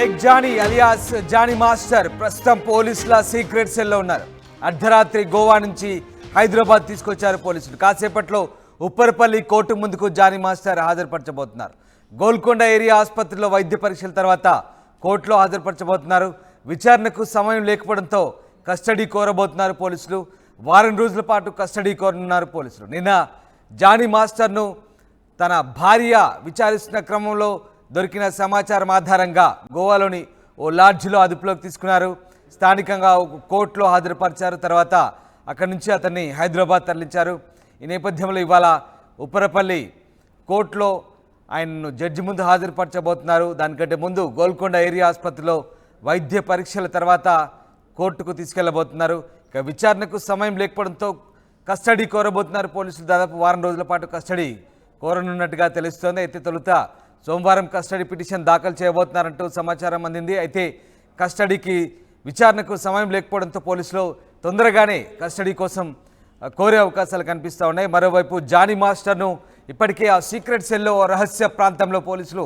Sheikh Jani alias Jani master ప్రస్తుతం పోలీసుల secret సెల్లో ఉన్నారు. అర్ధరాత్రి గోవా నుంచి హైదరాబాద్ తీసుకొచ్చారు పోలీసులు. కాసేపట్లో ఉప్పరపల్లి కోర్టు ముందుకు జానీ మాస్టర్ హాజరుపరచబోతున్నారు. గోల్కొండ ఏరియా ఆసుపత్రిలో వైద్య పరీక్షల తర్వాత కోర్టులో హాజరుపరచబోతున్నారు. విచారణకు సమయం లేకపోవడంతో కస్టడీ కోరబోతున్నారు పోలీసులు. వారం రోజుల పాటు కస్టడీ కోరనున్నారు పోలీసులు. నిన్న జానీ మాస్టర్ను తన భార్య విచారిస్తున్న క్రమంలో దొరికిన సమాచారం ఆధారంగా గోవాలోని ఓ లాడ్జిలో అదుపులోకి తీసుకున్నారు. స్థానికంగా ఒక కోర్టులో హాజరుపరిచారు. తర్వాత అక్కడి నుంచి అతన్ని హైదరాబాద్ తరలించారు. ఈ నేపథ్యంలో ఇవాళ ఉప్పరపల్లి కోర్టులో ఆయనను జడ్జి ముందు హాజరుపరచబోతున్నారు. దానికంటే ముందు గోల్కొండ ఏరియా ఆసుపత్రిలో వైద్య పరీక్షల తర్వాత కోర్టుకు తీసుకెళ్ళబోతున్నారు. ఇక విచారణకు సమయం లేకపోవడంతో కస్టడీ కోరబోతున్నారు పోలీసులు. దాదాపు వారం రోజుల పాటు కస్టడీ కోరనున్నట్టుగా తెలుస్తోంది. అయితే తొలుత సోమవారం కస్టడీ పిటిషన్ దాఖలు చేయబోతున్నారంటూ సమాచారం అందింది. అయితే కస్టడీకి విచారణకు సమయం లేకపోవడంతో పోలీసులు తొందరగానే కస్టడీ కోసం కోరే అవకాశాలు కనిపిస్తూ ఉన్నాయి. మరోవైపు జానీ మాస్టర్ను ఇప్పటికే ఆ సీక్రెట్ సెల్లో రహస్య ప్రాంతంలో పోలీసులు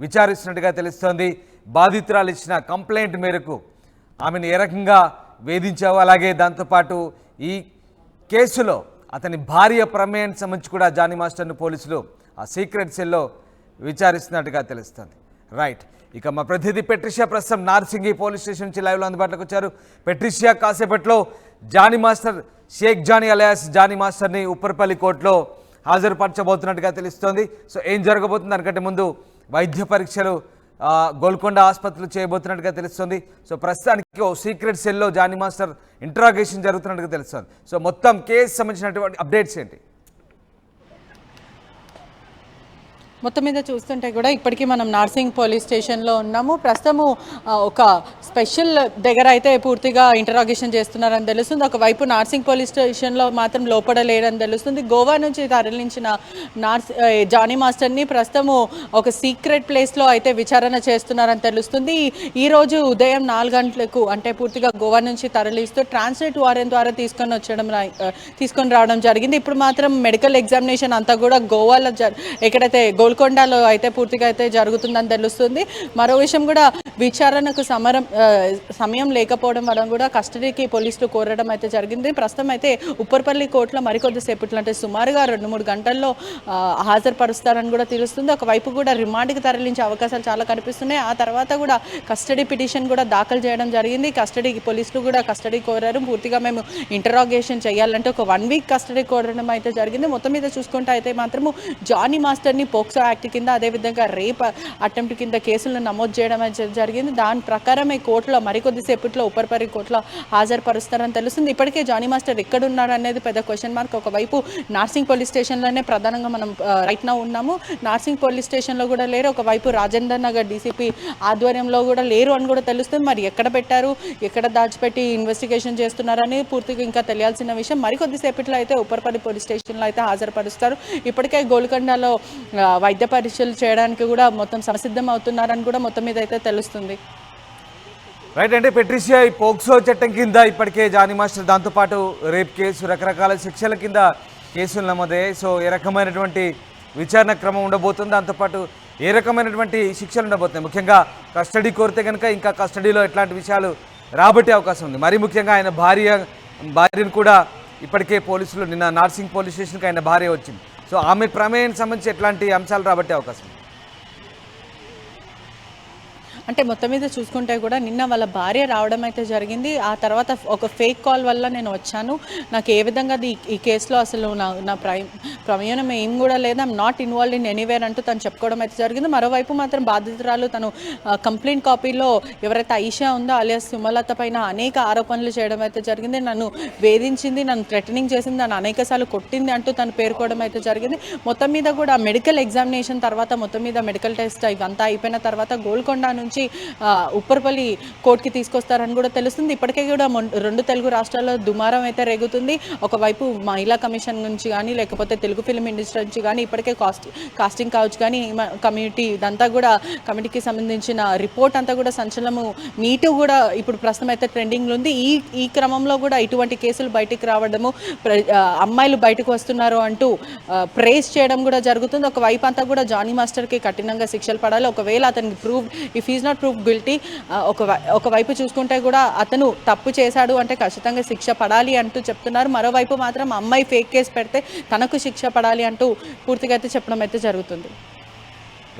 విచారిస్తున్నట్టుగా తెలుస్తోంది. బాధితురాలు ఇచ్చిన కంప్లైంట్ మేరకు ఆమెను ఏ రకంగా వేధించావు అలాగే దాంతోపాటు ఈ కేసులో అతని భార్య ప్రమేయానికి సంబంధించి కూడా జానీ మాస్టర్ను పోలీసులు ఆ సీక్రెట్ సెల్లో విచారిస్తున్నట్టుగా తెలుస్తుంది. రైట్ ఇక మా ప్రతినిధి పెట్రిషియా ప్రస్తుతం నార్సింగి పోలీస్ స్టేషన్ నుంచి లైవ్లో అందుబాటులోకి వచ్చారు. పెట్రిషియా కాసేపట్లో జానీ మాస్టర్ షేక్ జానీ అలయాస్ జానీ మాస్టర్ని ఉప్పరపల్లి కోర్టులో హాజరుపరచబోతున్నట్టుగా తెలుస్తోంది. సో ఏం జరగబోతుంది? దానికంటే ముందు వైద్య పరీక్షలు గోల్కొండ ఆసుపత్రిలో చేయబోతున్నట్టుగా తెలుస్తుంది. సో ప్రస్తుతానికి ఓ సీక్రెట్ సెల్లో జానీ మాస్టర్ ఇంట్రాగేషన్ జరుగుతున్నట్టుగా తెలుస్తుంది. సో మొత్తం కేసు సంబంధించినటువంటి అప్డేట్స్ ఏంటి? మొత్తం మీద చూస్తుంటే కూడా ఇప్పటికీ మనం నార్సింగ్ పోలీస్ స్టేషన్లో ఉన్నాము. ప్రస్తుతము ఒక స్పెషల్ దగ్గర అయితే పూర్తిగా ఇంటరాగేషన్ చేస్తున్నారని తెలుస్తుంది. ఒకవైపు నార్సింగ్ పోలీస్ స్టేషన్లో మాత్రం లోపడలేరని తెలుస్తుంది. గోవా నుంచి తరలించిన నార్స్ జానీ మాస్టర్ని ప్రస్తుతము ఒక సీక్రెట్ ప్లేస్లో అయితే విచారణ చేస్తున్నారని తెలుస్తుంది. ఈరోజు ఉదయం నాలుగు గంటలకు అంటే పూర్తిగా గోవా నుంచి తరలిస్తూ ట్రాన్స్లేట్ వారెంట్ ద్వారా తీసుకొని వచ్చడం తీసుకొని రావడం జరిగింది. ఇప్పుడు మాత్రం మెడికల్ ఎగ్జామినేషన్ అంతా కూడా గోవాలో ఎక్కడైతే ఎక్కడైతే గోల్కొండలో అయితే పూర్తిగా అయితే జరుగుతుందని తెలుస్తుంది. మరో విషయం కూడా విచారణకు సమరం సమయం లేకపోవడం వలన కూడా కస్టడీకి పోలీసులు కోరడం అయితే జరిగింది. ప్రస్తుతం అయితే ఉప్పర్పల్లి కోర్టులో మరికొద్దిసేపట్లో అంటే సుమారుగా రెండు మూడు గంటల్లో హాజరుపరుస్తారని కూడా తెలుస్తుంది. ఒకవైపు కూడా రిమాండ్కి తరలించే అవకాశాలు చాలా కనిపిస్తున్నాయి. ఆ తర్వాత కూడా కస్టడీ పిటిషన్ కూడా దాఖలు చేయడం జరిగింది. కస్టడీకి పోలీసులు కూడా కస్టడీ కోరారు. పూర్తిగా మేము ఇంటరాగేషన్ చేయాలంటే ఒక వన్ వీక్ కస్టడీ కోరడం అయితే జరిగింది. మొత్తం మీద చూసుకుంటే అయితే మాత్రము జానీ మాస్టర్ని పోక్సో యాక్ట్ కింద అదేవిధంగా రేప్ అటెంప్ట్ కింద కేసులను నమోదు చేయడం జరిగింది. దాని ప్రకారం ఈ కోర్టులో మరికొద్దిసేపట్లో ఉపరిపరి కోర్టులో హాజరుపరుస్తారని తెలుస్తుంది. ఇప్పటికే జానీ మాస్టర్ ఎక్కడున్నాడు అనేది పెద్ద క్వశ్చన్ మార్క్ ఒకవైపు నార్సింగ్ పోలీస్ స్టేషన్లోనే ప్రధానంగా మనం రైట్ నా ఉన్నాము. నార్సింగ్ పోలీస్ స్టేషన్లో కూడా లేరు. ఒకవైపు రాజేందర్ నగర్ డీసీపీ ఆధ్వర్యంలో కూడా లేరు అని కూడా తెలుస్తుంది. మరి ఎక్కడ పెట్టారు? ఎక్కడ దాచిపెట్టి ఇన్వెస్టిగేషన్ చేస్తున్నారని పూర్తిగా ఇంకా తెలియాల్సిన విషయం. మరికొద్దిసేపట్లో అయితే ఉపరిపల్లి పోలీస్ స్టేషన్లో అయితే హాజరుపరుస్తారు. ఇప్పటికే గోల్కొండలో వైద్య పరీక్షలు చేయడానికి కూడా మొత్తం సంసిద్ధం అవుతున్నారని కూడా మొత్తం మీద అయితే తెలుస్తుంది. రైట్ అంటే పెట్రిషియా ఈ పోక్సో చట్టం కింద ఇప్పటికే జానీ మాస్టర్ దాంతోపాటు రేప్ కేసు రకరకాల శిక్షల కింద కేసులు నమోదయ్యాయి సో ఏ రకమైనటువంటి విచారణ క్రమం ఉండబోతుంది దాంతోపాటు ఏ రకమైనటువంటి శిక్షలు ఉండబోతున్నాయి? ముఖ్యంగా కస్టడీ కోరితే కనుక ఇంకా కస్టడీలో ఎట్లాంటి విషయాలు రాబట్టే అవకాశం ఉంది. మరి ముఖ్యంగా ఆయన భార్య భార్యను కూడా ఇప్పటికే పోలీసులు నిన్న నార్సింగ్ పోలీస్ స్టేషన్కి ఆయన భార్య వచ్చింది. సో ఆమె ప్రమేయం సంబంధించి ఎట్లాంటి అంశాలు రాబట్టే అవకాశం అంటే మొత్తం మీద చూసుకుంటే కూడా నిన్న వాళ్ళ భార్య రావడం అయితే జరిగింది. ఆ తర్వాత ఒక ఫేక్ కాల్ వల్ల నేను వచ్చాను. నాకు ఏ విధంగా అది ఈ కేసులో అసలు నా నా ప్రై ప్రమేయం ఏం కూడా లేదు. I'm not involve in anywhere అంటూ తను చెప్పుకోవడం అయితే జరిగింది. మరోవైపు మాత్రం బాధితురాలు తను కంప్లైంట్ కాపీలో ఎవరైతే ఐషా ఉందో అలియాస్ సుమలత పైన అనేక ఆరోపణలు చేయడం అయితే జరిగింది. నన్ను వేధించింది నన్ను థ్రెటనింగ్ చేసింది నన్ను అనేక సార్లు కొట్టింది అంటూ తను పేర్కోవడం అయితే జరిగింది. మొత్తం మీద కూడా మెడికల్ ఎగ్జామినేషన్ తర్వాత మొత్తం మీద మెడికల్ టెస్ట్ ఇవంతా అయిపోయిన తర్వాత గోల్కొండ నుంచి నుంచి ఉప్పర్పల్లి కోర్టుకి తీసుకొస్తారని కూడా తెలుస్తుంది. ఇప్పటికే కూడా రెండు తెలుగు రాష్ట్రాల్లో దుమారం అయితే రేగుతుంది. ఒకవైపు మహిళా కమిషన్ నుంచి కానీ లేకపోతే తెలుగు ఫిలిం ఇండస్ట్రీ నుంచి కానీ ఇప్పటికే కాస్ట్ కాస్టింగ్ కావచ్చు కానీ కమ్యూనిటీ ఇదంతా కూడా కమిటీకి సంబంధించిన రిపోర్ట్ అంతా కూడా సంచలనము మీటు కూడా ఇప్పుడు ప్రస్తుతం అయితే ట్రెండింగ్లో ఉంది. ఈ ఈ క్రమంలో కూడా ఇటువంటి కేసులు బయటికి రావడము ప్ర- అమ్మాయిలు బయటకు వస్తున్నారు అంటూ ప్రేస్ చేయడం కూడా జరుగుతుంది. ఒకవైపు అంతా కూడా జానీ మాస్టర్కి కఠినంగా శిక్షలు పడాలి. ఒకవేళ అతనికి prove if is not prove guilty ఒక ఒకవైపు చూసుకుంటే కూడా అతను తప్పు చేశాడు అంటే ఖచ్చితంగా శిక్ష పడాలి అంటూ చెప్తున్నారు. మరోవైపు మాత్రం అమ్మాయి ఫేక్ కేసు పెడితే తనకు శిక్ష పడాలి అంటూ పూర్తిగా అయితే చెప్పడం అయితే జరుగుతుంది.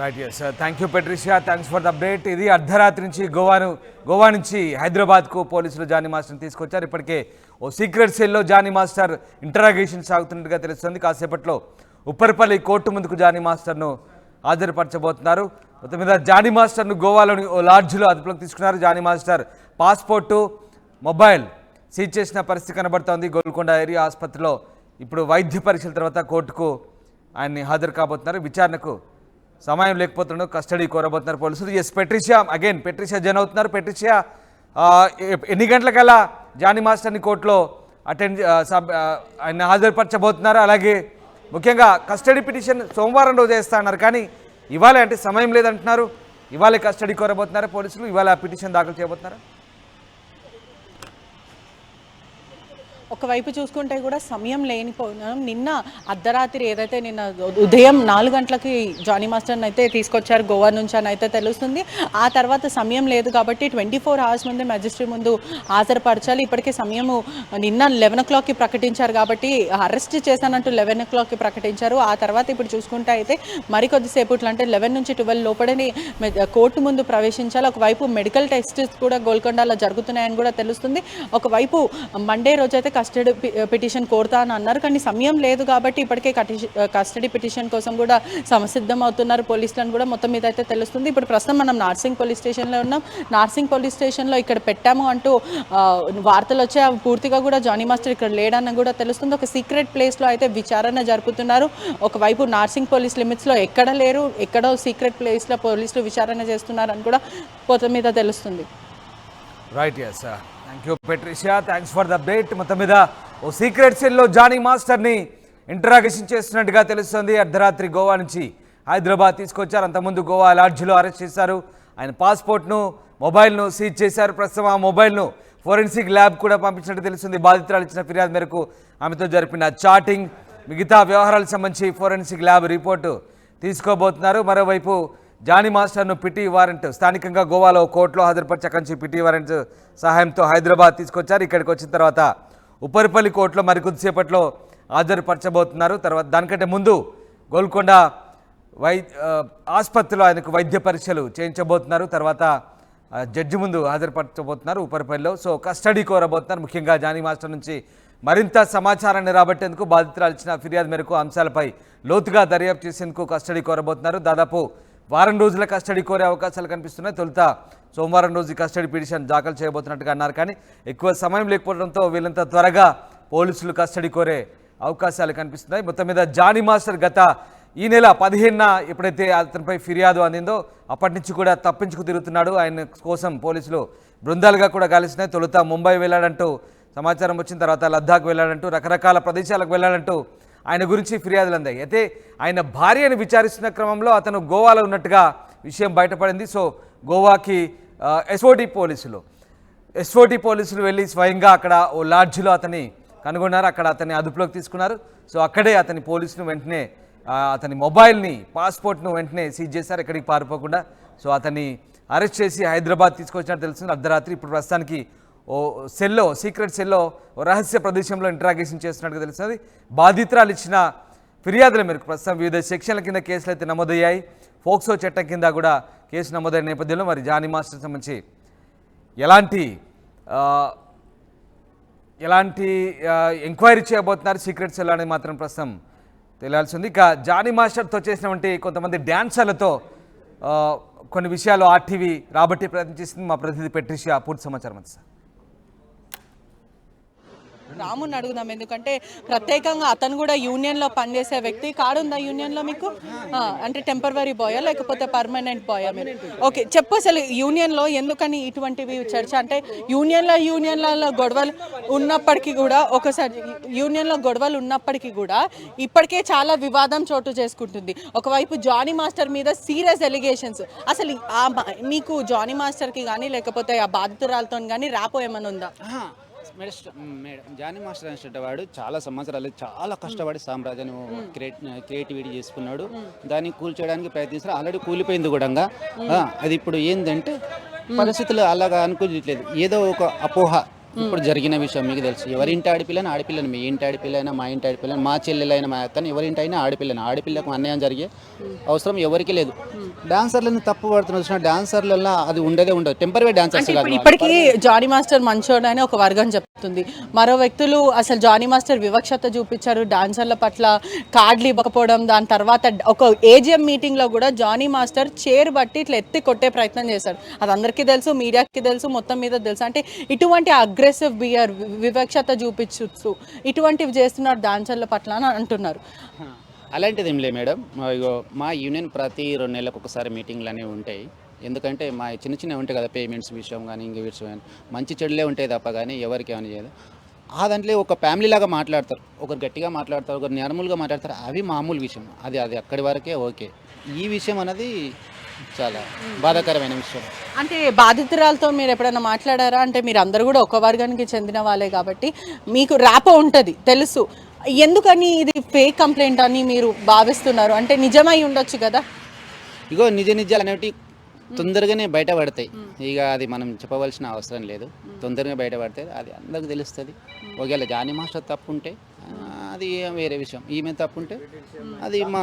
Right yes thank you Patricia thanks for the update ఇది అర్ధరాత్రి నుంచి గోవాను గోవా నుంచి హైదరాబాద్కు పోలీసులు జానీ మాస్టర్ని తీసుకొచ్చారు. ఇప్పటికే ఓ సీక్రెట్ సెల్లో జానీ మాస్టర్ ఇంటరాగేషన్ సాగుతున్నట్టుగా తెలుస్తుంది. కాసేపట్లో ఉప్పర్పల్లి కోర్టు ముందుకు జానీ మాస్టర్ను హాజరుపరచబోతున్నారు. మొత్తం మీద జానీ మాస్టర్ను గోవాలోని ఓ లాడ్జ్లో అదుపులోకి తీసుకున్నారు. Jani master passport mobile seize చేసిన పరిస్థితి కనబడుతోంది. గోల్కొండ ఏరియా ఆసుపత్రిలో ఇప్పుడు వైద్య పరీక్షల తర్వాత కోర్టుకు ఆయన్ని హాజరు కాబోతున్నారు. విచారణకు సమయం లేకపోతున్నాడు కస్టడీ కోరబోతున్నారు పోలీసులు. Yes Patricia again Patricia Jan అవుతున్నారు. పెట్రిషియా ఎన్ని గంటలకల్లా జానీ మాస్టర్ని కోర్టులో అటెండ్ సబ్ ఆయన్ని ఆయన హాజరుపరచబోతున్నారు. అలాగే ముఖ్యంగా కస్టడీ పిటిషన్ సోమవారం రోజు వేస్తా అన్నారు కానీ ఇవాళ అంటే సమయం లేదంటున్నారు. ఇవాళ కస్టడీ కోరబోతున్నారు పోలీసులు? ఇవాళ పిటిషన్ దాఖలు చేయబోతున్నారు? ఒకవైపు చూసుకుంటే కూడా సమయం లేనిపోయినా. నిన్న అర్ధరాత్రి ఏదైతే నిన్న ఉదయం నాలుగు గంటలకి జానీ మాస్టర్ని అయితే తీసుకొచ్చారు గోవా నుంచి అని అయితే తెలుస్తుంది. ఆ తర్వాత సమయం లేదు కాబట్టి ట్వంటీ ఫోర్ అవర్స్ ముందే మెజిస్ట్రేట్ ముందు హాజరుపరచాలి. ఇప్పటికే సమయము నిన్న లెవెన్ ఓ క్లాక్కి ప్రకటించారు కాబట్టి అరెస్ట్ చేశానంటూ లెవెన్ ఓ క్లాక్కి ప్రకటించారు. ఆ తర్వాత ఇప్పుడు చూసుకుంటే అయితే మరికొద్దిసేపట్లో అంటే లెవెన్ నుంచి ట్వెల్వ్ లోపలనే కోర్టు ముందు ప్రవేశించాలి. ఒకవైపు మెడికల్ టెస్ట్ కూడా గోల్కొండలో జరుగుతున్నాయని కూడా తెలుస్తుంది. ఒకవైపు మండే రోజైతే కస్టడీ పిటిషన్ కోరుతా అని అన్నారు. కానీ సమయం లేదు కాబట్టి ఇప్పటికే కస్టడీ పిటిషన్ uh, కోసం కూడా సంసిద్ధం అవుతున్నారు పోలీసులను కూడా మొత్తం మీద అయితే తెలుస్తుంది. ఇప్పుడు ప్రస్తుతం మనం నార్సింగ్ పోలీస్ స్టేషన్లో ఉన్నాం. నార్సింగ్ పోలీస్ స్టేషన్లో ఇక్కడ పెట్టాము అంటూ uh, వార్తలు వచ్చే పూర్తిగా కూడా జానీ మాస్టర్ ఇక్కడ లేడని కూడా తెలుస్తుంది. ఒక సీక్రెట్ ప్లేస్లో అయితే విచారణ జరుపుతున్నారు. ఒకవైపు నార్సింగ్ పోలీస్ లిమిట్స్లో ఎక్కడ లేరు ఎక్కడో సీక్రెట్ ప్లేస్లో పోలీసులు విచారణ చేస్తున్నారని కూడా పోత మీద తెలుస్తుంది. Right yes thank you Patricia thanks for the update మొత్తం మీద ఓ సీక్రెట్ సెల్లో జానీ మాస్టర్ని ఇంటరాగేషన్ చేస్తున్నట్టుగా తెలుస్తుంది. అర్ధరాత్రి గోవా నుంచి హైదరాబాద్ తీసుకొచ్చారు. అంతకుముందు గోవా లాడ్జ్లో అరెస్ట్ చేశారు. ఆయన పాస్పోర్ట్ను మొబైల్ను సీజ్ చేశారు. ప్రస్తుతం ఆ మొబైల్ను ఫోరెన్సిక్ ల్యాబ్ కూడా పంపించినట్టు తెలుస్తుంది. బాధితురాలు ఇచ్చిన ఫిర్యాదు మేరకు ఆమెతో జరిపిన చాటింగ్ మిగతా వ్యవహారాలకు సంబంధించి ఫోరెన్సిక్ ల్యాబ్ రిపోర్టు తీసుకోబోతున్నారు. మరోవైపు జానీ మాస్టర్ను పిటి వారెంట్ స్థానికంగా గోవాలో కోర్టులో హాజరుపరిచి నుంచి పిటి వారెంట్ సహాయంతో హైదరాబాద్ తీసుకొచ్చారు. ఇక్కడికి వచ్చిన తర్వాత ఉపరిపల్లి కోర్టులో మరికొద్దిసేపట్లో హాజరుపరచబోతున్నారు. తర్వాత దానికంటే ముందు గోల్కొండ వై ఆసుపత్రిలో ఆయనకు వైద్య పరీక్షలు చేయించబోతున్నారు. తర్వాత జడ్జి ముందు హాజరుపరచబోతున్నారు ఉపరిపల్లిలో. So custody కోరబోతున్నారు. ముఖ్యంగా జానీ మాస్టర్ నుంచి మరింత సమాచారాన్ని రాబట్టేందుకు బాధితురాలు ఇచ్చిన ఫిర్యాదు మేరకు అంశాలపై లోతుగా దర్యాప్తు చేసేందుకు కస్టడీ కోరబోతున్నారు. దాదాపు వారం రోజుల కస్టడీ కోరే అవకాశాలు కనిపిస్తున్నాయి. తొలుత సోమవారం రోజు కస్టడీ పిటిషన్ దాఖలు చేయబోతున్నట్టుగా అన్నారు కానీ ఎక్కువ సమయం లేకపోవడంతో వీళ్ళంత త్వరగా పోలీసులు కస్టడీ కోరే అవకాశాలు కనిపిస్తున్నాయి. మొత్తం మీద జానీ మాస్టర్ గత ఈ నెల పదిహేనున ఎప్పుడైతే అతనిపై ఫిర్యాదు అందిందో అప్పటి నుంచి కూడా తప్పించుకు తిరుగుతున్నాడు. ఆయన కోసం పోలీసులు బృందాలుగా కూడా కలిసినాయి తొలుత ముంబై వెళ్ళాడంటూ సమాచారం వచ్చిన తర్వాత లద్దాఖ్ వెళ్ళాడంటూ రకరకాల ప్రదేశాలకు వెళ్ళాడంటూ ఆయన గురించి ఫిర్యాదులు అందాయి. అయితే ఆయన భార్యను విచారిస్తున్న క్రమంలో అతను గోవాలో ఉన్నట్టుగా విషయం బయటపడింది. సో గోవాకి ఎస్ఓటి పోలీసులు. ఎస్ఓటి పోలీసులు వెళ్ళి స్వయంగా అక్కడ ఓ లాడ్జ్లో అతని కనుగొన్నారు. అక్కడ అతన్ని అదుపులోకి తీసుకున్నారు. సో అక్కడే అతని పోలీసును వెంటనే అతని మొబైల్ని పాస్పోర్ట్ను వెంటనే సీజ్ చేశారు. ఎక్కడికి పారిపోకుండా. సో అతన్ని అరెస్ట్ చేసి హైదరాబాద్ తీసుకొచ్చినట్టు తెలుస్తుంది. అర్ధరాత్రి ఇప్పుడు ప్రస్తుతానికి ఓ సెల్లో సీక్రెట్ సెల్లో రహస్య ప్రదేశంలో ఇంటరాగేషన్ చేస్తున్నట్టుగా తెలుస్తుంది. బాధితురాలు ఇచ్చిన ఫిర్యాదుల మేరకు ప్రస్తుతం వివిధ సెక్షన్ల కింద కేసులు అయితే నమోదయ్యాయి. ఫోక్సో చట్టం కింద కూడా కేసు నమోదైన నేపథ్యంలో మరి జానీ మాస్టర్ సంబంధించి ఎలాంటి ఎలాంటి ఎంక్వైరీ చేయబోతున్నారు సీక్రెట్ సెల్ అనేది మాత్రం ప్రస్తుతం తెలియాల్సి ఉంది. ఇక జానీ మాస్టర్తో చేసినటువంటి కొంతమంది డ్యాన్సర్లతో కొన్ని విషయాలు ఆర్టీవీ రాబట్టి ప్రయత్నం చేసింది మా ప్రతినిధి పెట్రిషియా. పూర్తి సమాచారం అంది సార్ రాముని అడుగుదాం. ఎందుకంటే ప్రత్యేకంగా అతను కూడా యూనియన్లో పనిచేసే వ్యక్తి. కాడుందా ఉందా యూనియన్లో మీకు? అంటే టెంపరవరీ బాయా లేకపోతే పర్మనెంట్ బాయా మీరు? ఓకే చెప్పు అసలు యూనియన్లో ఎందుకని ఇటువంటివి చర్చ? అంటే యూనియన్లో యూనియన్లలో గొడవలు ఉన్నప్పటికీ కూడా ఒకసారి యూనియన్లో గొడవలు ఉన్నప్పటికీ కూడా ఇప్పటికే చాలా వివాదం చోటు చేసుకుంటుంది. ఒకవైపు జానీ మాస్టర్ మీద సీరియస్ ఎలిగేషన్స్. అసలు మీకు జానీ మాస్టర్కి కానీ లేకపోతే ఆ బాధితురాలతో కానీ ర్యాపో ఏమైనా ఉందా? Madam madam. జానీ మాస్టర్ అనేటువంటి వాడు చాలా సంవత్సరాలు చాలా కష్టపడి సామ్రాజ్యాన్ని క్రియేట్ క్రియేటివిటీ చేసుకున్నాడు. దాన్ని కూల్చేయడానికి ప్రయత్నిస్తారు ఆల్రెడీ కూలిపోయింది కూడా అది ఇప్పుడు ఏంటంటే పరిస్థితులు అలాగా అనుకోవట్లేదు ఏదో ఒక అపోహ. ఇప్పుడు జరిగిన విషయం మీకు తెలుసు. ఎవరి ఇంటి ఆడపిల్లని ఆడపిల్లని మీ ఇంటి ఆడపిల్లైనా మా ఇంటి ఆడపిల్లని మా చెల్లెలైనా మా అత్తని ఎవరింటి అయినా ఆడపిల్లని. ఆడపిల్లకు అన్యాయం జరిగే అవసరం ఎవరికి లేదు. డాన్సర్లను తప్పు పడుతున్న చూసిన డాన్సర్లలో అది ఉండదే ఉండదు. టెంపరీ డాన్సర్స్ ఇప్పటికీ జానీ మాస్టర్ మంచోడు అని ఒక వర్గం చెప్తుంది. మరో వ్యక్తులు అసలు జానీ మాస్టర్ వివక్షత చూపించారు. డాన్సర్ల పట్ల కార్డులు ఇవ్వకపోవడం దాని తర్వాత ఒక ఏజిఎం మీటింగ్లో కూడా జానీ మాస్టర్ చైర్ బట్టి ఇట్లా ఎత్తి కొట్టే ప్రయత్నం చేశాడు అది అందరికీ తెలుసు మీడియాకి తెలుసు మొత్తం మీద తెలుసు. అంటే ఇటువంటి అగ్రెసివ్ బియర్ వివక్షత చూపించు ఇటువంటివి చేస్తున్నారు డాన్సర్ల పట్ల అని అంటున్నారు. అలాంటిది ఏం లే మేడం. మా ఇగో మా యూనియన్ ప్రతి రెండు నెలలకు ఒకసారి మీటింగ్లు అనేవి ఉంటాయి. ఎందుకంటే మా చిన్న చిన్న ఉంటాయి కదా పేమెంట్స్ విషయం కానీ ఇంక విషయం కానీ మంచి చెడులే ఉంటాయి తప్ప కానీ ఎవరికి ఏమైనా చేయదు. ఆ దాంట్లో ఒక ఫ్యామిలీ లాగా మాట్లాడతారు. ఒకరు గట్టిగా మాట్లాడతారు ఒకరు నార్మల్గా మాట్లాడతారు. అవి మామూలు విషయం. అది అది అక్కడి వరకే ఓకే. ఈ విషయం అనేది చాలా బాధాకరమైన విషయం. అంటే బాధితురాలతో మీరు ఎప్పుడైనా మాట్లాడారా? అంటే మీరు అందరు కూడా ఒక వర్గానికి చెందిన వాళ్ళే కాబట్టి మీకు ర్యాపో ఉంటుంది తెలుసు. ఎందుకని ఇది ఫేక్ కంప్లైంట్ అని మీరు భావిస్తున్నారు? అంటే నిజమై ఉండొచ్చు కదా. ఇగో నిజ నిజాలు అనేవి తొందరగానే బయటపడతాయి ఇక అది మనం చెప్పవలసిన అవసరం లేదు. తొందరగా బయటపడితే అది అందరికి తెలుస్తుంది. ఒకవేళ జానీ మాస్టర్ తప్పు ఉంటే అది వేరే విషయం. ఈమె తప్పు ఉంటే అది మా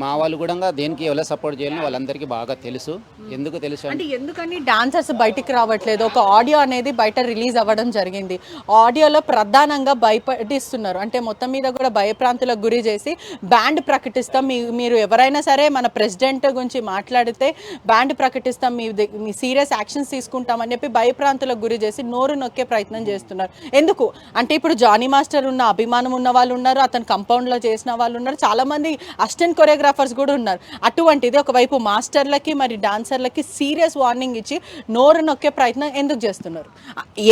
మా వాళ్ళు కూడా దేనికి ఎవరో సపోర్ట్ చేయాలని వాళ్ళందరికీ బాగా తెలుసు. ఎందుకు తెలుసు అంటే ఎందుకని డాన్సర్స్ బయటికి రావట్లేదు? ఒక ఆడియో అనేది బయట రిలీజ్ అవ్వడం జరిగింది. ఆడియోలో ప్రధానంగా భయపడిస్తున్నారు. అంటే మొత్తం మీద కూడా భయప్రాంతులకు గురి చేసి బ్యాండ్ ప్రకటిస్తాం. మీ మీరు ఎవరైనా సరే మన ప్రెసిడెంట్ గురించి మాట్లాడితే బ్యాండ్ ప్రకటిస్తాం. మీ మీ సీరియస్ యాక్షన్స్ తీసుకుంటామని చెప్పి భయప్రాంతులకు గురి చేసి నోరు నొక్కే ప్రయత్నం చేస్తున్నారు. ఎందుకు? అంటే ఇప్పుడు జానీ మాస్టర్ ఉన్న అభిమానం ఉన్న వాళ్ళు ఉన్నారు అతను కంపౌండ్లో చేసిన వాళ్ళు ఉన్నారు చాలామంది అసిస్టెంట్ కొరియోగ్రాఫర్స్ కూడా ఉన్నారు. అటువంటిది ఒకవైపు మాస్టర్లకి మరి డాన్సర్లకి సీరియస్ వార్నింగ్ ఇచ్చి నోరు నొక్కే ప్రయత్నం ఎందుకు చేస్తున్నారు?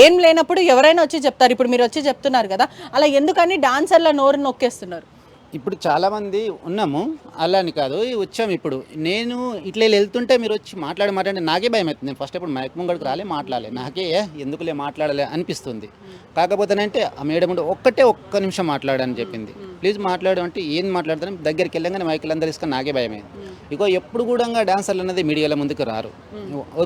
ఏం లేనప్పుడు ఎవరైనా వచ్చి చెప్తారు. ఇప్పుడు మీరు వచ్చి చెప్తున్నారు కదా అలా ఎందుకని డాన్సర్ల నోరు నొక్కేస్తున్నారు? ఇప్పుడు చాలామంది ఉన్నాము అలా అని కాదు వచ్చాము ఇప్పుడు. నేను ఇట్లా వెళ్తుంటే మీరు వచ్చి మాట్లాడి మాట్లాడి నాకే భయం అవుతుంది. నేను ఫస్ట్ ఇప్పుడు మైక్ ముంగడికి రాలే మాట్లాడలే. నాకే ఎందుకులే మాట్లాడలే అనిపిస్తుంది. కాకపోతేనంటే ఆ మేడం ఒక్కటే ఒక్క నిమిషం మాట్లాడని చెప్పింది. ప్లీజ్ మాట్లాడు అంటే ఏం మాట్లాడతాను దగ్గరికి వెళ్ళగానే మైకులు అందరు తీసుకొని నాకే భయమైంది. ఇగో ఎప్పుడు కూడా డాన్సర్లు అనేది మీడియాల ముందుకు రారు.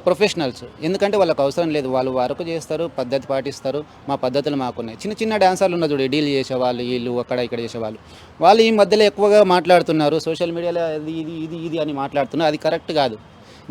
ప్రొఫెషనల్స్. ఎందుకంటే వాళ్ళకి అవసరం లేదు. వాళ్ళు వర్క్ చేస్తారు పద్ధతి పాటిస్తారు. మా పద్ధతులు మాకున్నాయి. చిన్న చిన్న డాన్సర్లు ఉన్నారు చూడు డీల్ చేసేవాళ్ళు వీళ్ళు అక్కడ ఇక్కడ చేసేవాళ్ళు. వాళ్ళు ఈ మధ్యలో ఎక్కువగా మాట్లాడుతున్నారు. సోషల్ మీడియాలో అది ఇది ఇది ఇది అని మాట్లాడుతున్నారు. అది కరెక్ట్ కాదు.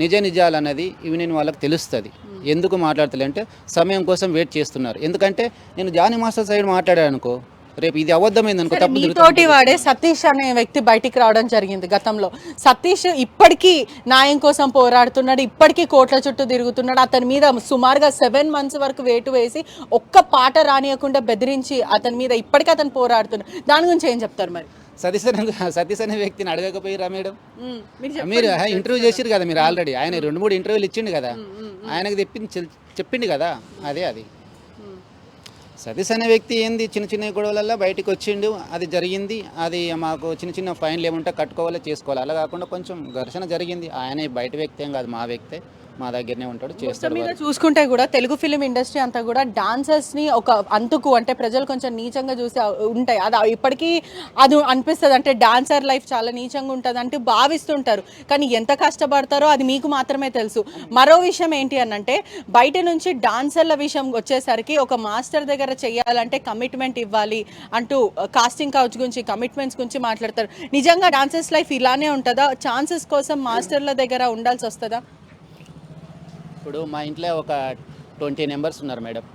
నిజ నిజాలు అనేది ఇవి నేను వాళ్ళకి తెలుస్తుంది. ఎందుకు మాట్లాడతలే అంటే సమయం కోసం వెయిట్ చేస్తున్నారు. ఎందుకంటే నేను జానీ మాస్టర్ సైడ్ మాట్లాడాను అనుకో రేపు ఇది అబద్ధమైంది అనుకో తప్పు. మీతోటి వాడే సతీష్ అనే వ్యక్తి బయటికి రావడం జరిగింది గతంలో. సతీష్ ఇప్పటికీ న్యాయం కోసం పోరాడుతున్నాడు ఇప్పటికీ కోట్ల చుట్టూ తిరుగుతున్నాడు. అతని మీద సుమారుగా సెవెన్ మంత్స్ వరకు వేటు వేసి ఒక్క పాట రానియకుండా బెదిరించి అతని మీద ఇప్పటికీ అతను పోరాడుతున్నాడు. దాని గురించి ఏం చెప్తారు మరి? సతీష్ అనే సతీష్ అనే వ్యక్తిని అడగకపోయిరా మేడం? మీరు ఇంటర్వ్యూ చేసిరు కదా మీరు ఆల్రెడీ ఆయన రెండు మూడు ఇంటర్వ్యూలు ఇచ్చిండు కదా. ఆయనకు తెప్పింది చెల్- చెప్పిండు కదా. అదే అది. సతీష్ అనే వ్యక్తి ఏంది? చిన్న చిన్న గొడవలలో బయటకు వచ్చిండు అది జరిగింది అది మాకు చిన్న చిన్న ఫైన్లు ఏముంటే కట్టుకోవాలి చేసుకోవాలి. అలా కాకుండా కొంచెం ఘర్షణ జరిగింది. ఆయన బయట వ్యక్తి ఏం కాదు మా వ్యక్తే. మా దగ్గరనే ఉంటాడు చేస్తాడు మీద చూసుకుంటే కూడా తెలుగు ఫిలిం ఇండస్ట్రీ అంతా కూడా డాన్సర్స్ని ఒక అంతుకు అంటే ప్రజలు కొంచెం నీచంగా చూసి ఉంటాయి. అది ఇప్పటికీ అది అనిపిస్తుంది అంటే డాన్సర్ లైఫ్ చాలా నీచంగా ఉంటుంది అంటే భావిస్తుంటారు. కానీ ఎంత కష్టపడతారో అది మీకు మాత్రమే తెలుసు. మరో విషయం ఏంటి అని అంటే బయట నుంచి డాన్సర్ల విషయం వచ్చేసరికి ఒక మాస్టర్ దగ్గర చేయాలంటే కమిట్మెంట్ ఇవ్వాలి అంటూ కాస్టింగ్ కౌచ్ గురించి కమిట్మెంట్స్ గురించి మాట్లాడతారు. నిజంగా డాన్సర్స్ లైఫ్ ఇలానే ఉంటుందా? ఛాన్సెస్ కోసం మాస్టర్ల దగ్గర ఉండాల్సి వస్తుందా? ఇప్పుడు మా ఇంట్లో ఒక ట్వంటీ మెంబర్స్ ఉన్నారు మేడం.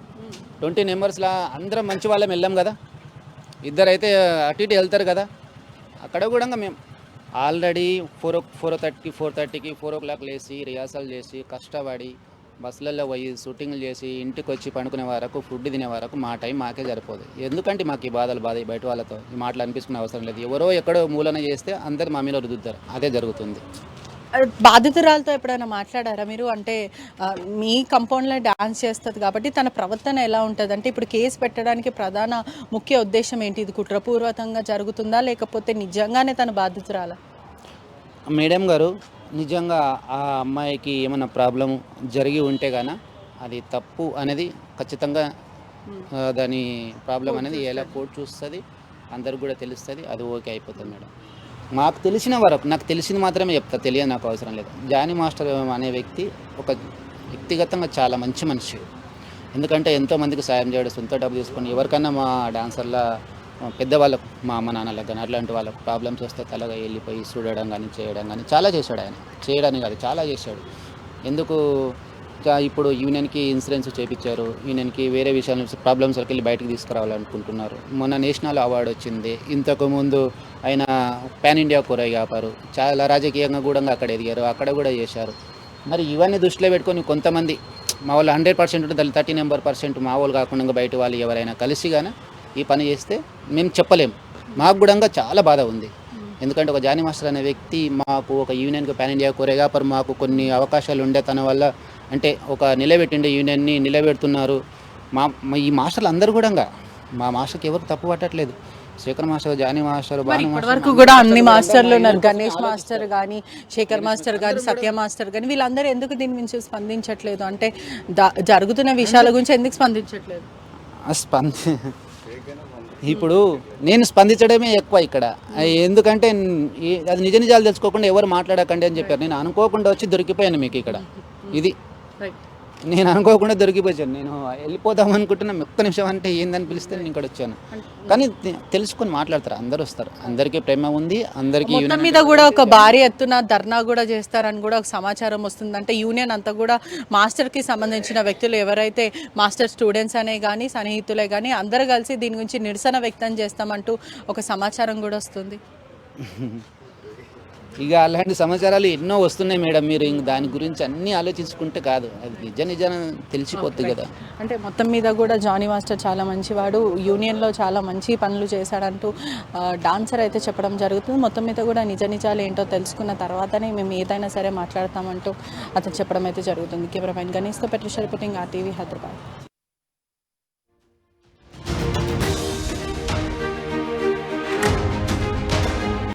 ట్వంటీ మెంబర్స్లో అందరం మంచి వాళ్ళం వెళ్ళాం కదా. ఇద్దరైతే అటు ఇటు వెళ్తారు కదా. అక్కడ కూడా మేము already four o four thirty four థర్టీకి ఫోర్ ఓ క్లాక్ లేచి రిహార్సల్ చేసి కష్టపడి బస్సులలో పోయి షూటింగ్లు చేసి ఇంటికి వచ్చి పండుకునే వరకు ఫుడ్ తినే వరకు మా టైం మాకే సరిపోదు. ఎందుకంటే మాకు ఈ బాధలు బాధ బయట వాళ్ళతో ఈ మాటలు అనిపించుకునే అవసరం లేదు. ఎవరో ఎక్కడో మూలన చేస్తే అందరు మా మీద రుద్దుతారు. అదే జరుగుతుంది. బాధితురాలతో ఎప్పుడైనా మాట్లాడారా మీరు? అంటే మీ కంపౌండ్లో డాన్స్ చేస్తుంది కాబట్టి తన ప్రవర్తన ఎలా ఉంటుంది? అంటే ఇప్పుడు కేసు పెట్టడానికి ప్రధాన ముఖ్య ఉద్దేశం ఏంటి? ఇది కుట్రపూర్వకంగా జరుగుతుందా? లేకపోతే నిజంగానే తన బాధితురాలా? మేడం గారు నిజంగా ఆ అమ్మాయికి ఏమైనా ప్రాబ్లం జరిగి ఉంటే గాన అది తప్పు అనేది ఖచ్చితంగా దాని ప్రాబ్లం అనేది ఎలా కోర్టు చూస్తుంది అందరికి కూడా తెలుస్తుంది అది ఓకే అయిపోతుంది మేడం. మాకు తెలిసిన వరకు నాకు తెలిసింది మాత్రమే చెప్తా తెలియదు నాకు అవసరం లేదు. జానీ మాస్టర్ అనే వ్యక్తి ఒక వ్యక్తిగతంగా చాలా మంచి మనిషి. ఎందుకంటే ఎంతో మందికి సాయం చేయడం సొంత డబ్బు తీసుకొని. ఎవరికన్నా మా డాన్సర్ల పెద్దవాళ్ళకు మా అమ్మ నాన్నలకు కానీ అట్లాంటి వాళ్ళకు ప్రాబ్లమ్స్ వస్తే తలగా వెళ్ళిపోయి చూడడం కానీ చేయడం కానీ చాలా చేశాడు ఆయన. చేయడానికి కాదు చాలా చేశాడు. ఎందుకు ఇప్పుడు యూనియన్కి ఇన్సూరెన్స్ చేపించారు. యూనియన్కి వేరే విషయాలు ప్రాబ్లమ్స్ వెళ్ళి బయటకు తీసుకురావాలనుకుంటున్నారు. మొన్న నేషనల్ అవార్డు వచ్చింది. ఇంతకుముందు ఆయన పాన్ ఇండియా కొరియోగ్రాఫరు చాలా రాజకీయంగా కూడా అక్కడ ఎదిగారు. అక్కడ కూడా చేశారు. మరి ఇవన్నీ దృష్టిలో పెట్టుకొని కొంతమంది మా వాళ్ళు హండ్రెడ్ పర్సెంట్ ఉంటుంది థర్టీ నెంబర్ పర్సెంట్ మా వాళ్ళు కాకుండా బయట వాళ్ళు ఎవరైనా కలిసి కానీ ఈ పని చేస్తే మేము చెప్పలేము మాకు కూడా చాలా బాధ ఉంది. ఎందుకంటే ఒక జానీ మాస్టర్ అనే వ్యక్తి మాకు ఒక యూనియన్కి పాన్ ఇండియా కొరియోగ్రాఫర్ మాకు కొన్ని అవకాశాలు ఉండే తన వల్ల అంటే ఒక నిలబెట్టిండే యూనియన్ని నిలబెడుతున్నారు. మా ఈ మాస్టర్లు అందరూ కూడా మా మాస్టర్కి ఎవరు తప్పు పట్టట్లేదు. శేఖర్ మాస్టర్ జానీ మాస్టర్ వరకు కూడా అన్ని మాస్టర్లు ఉన్నారు. గణేష్ మాస్టర్ కానీ శేఖర్ మాస్టర్ కానీ సత్య మాస్టర్ కానీ వీళ్ళందరూ ఎందుకు దీని గురించి స్పందించట్లేదు? అంటే జరుగుతున్న విషయాల గురించి ఎందుకు స్పందించట్లేదు? స్పంది ఇప్పుడు నేను స్పందించడమే ఎక్కువ ఇక్కడ. ఎందుకంటే అది నిజ నిజాలు తెలుసుకోకుండా ఎవరు మాట్లాడకండి అని చెప్పారు. నేను అనుకోకుండా వచ్చి దొరికిపోయాను మీకు ఇక్కడ. ఇది. నేను అనుకోకుండా దొరికిపోయాను. నేను వెళ్ళిపోదాం అనుకుంటున్నా ఒక్క నిమిషం అంటే ఏందని పిలిస్తే నేను ఇక్కడ వచ్చాను. కానీ తెలుసుకొని మాట్లాడతారు అందరూ వస్తారు. అందరికీ ప్రేమ ఉంది అందరికీ మొత్తం మీద కూడా ఒక భారీ ఎత్తున ధర్నా కూడా చేస్తారని కూడా ఒక సమాచారం వస్తుంది. అంటే యూనియన్ అంతా కూడా మాస్టర్కి సంబంధించిన వ్యక్తులు ఎవరైతే మాస్టర్ స్టూడెంట్స్ అనే కానీ సన్నిహితులే కానీ అందరూ కలిసి దీని గురించి నిరసన వ్యక్తం చేస్తామంటూ ఒక సమాచారం కూడా వస్తుంది. ఇక అలాంటి సమాచారాలు ఎన్నో వస్తున్నాయి మేడం. మీరు ఇంక దాని గురించి అన్నీ ఆలోచించుకుంటే కాదు. అది నిజ నిజాన్ని తెలిసిపోతుంది కదా. అంటే మొత్తం మీద కూడా జానీ మాస్టర్ చాలా మంచివాడు. యూనియన్లో చాలా మంచి పనులు చేశాడంటూ డాన్సర్ అయితే చెప్పడం జరుగుతుంది. మొత్తం మీద కూడా నిజ నిజాలు ఏంటో తెలుసుకున్న తర్వాతనే మేము ఏదైనా సరే మాట్లాడతామంటూ అతను చెప్పడం అయితే జరుగుతుంది. కెమెరామెన్ గణేష్తో పెట్రిషా రిపోర్టింగ్ ఆర్టీవీ హైదరాబాద్.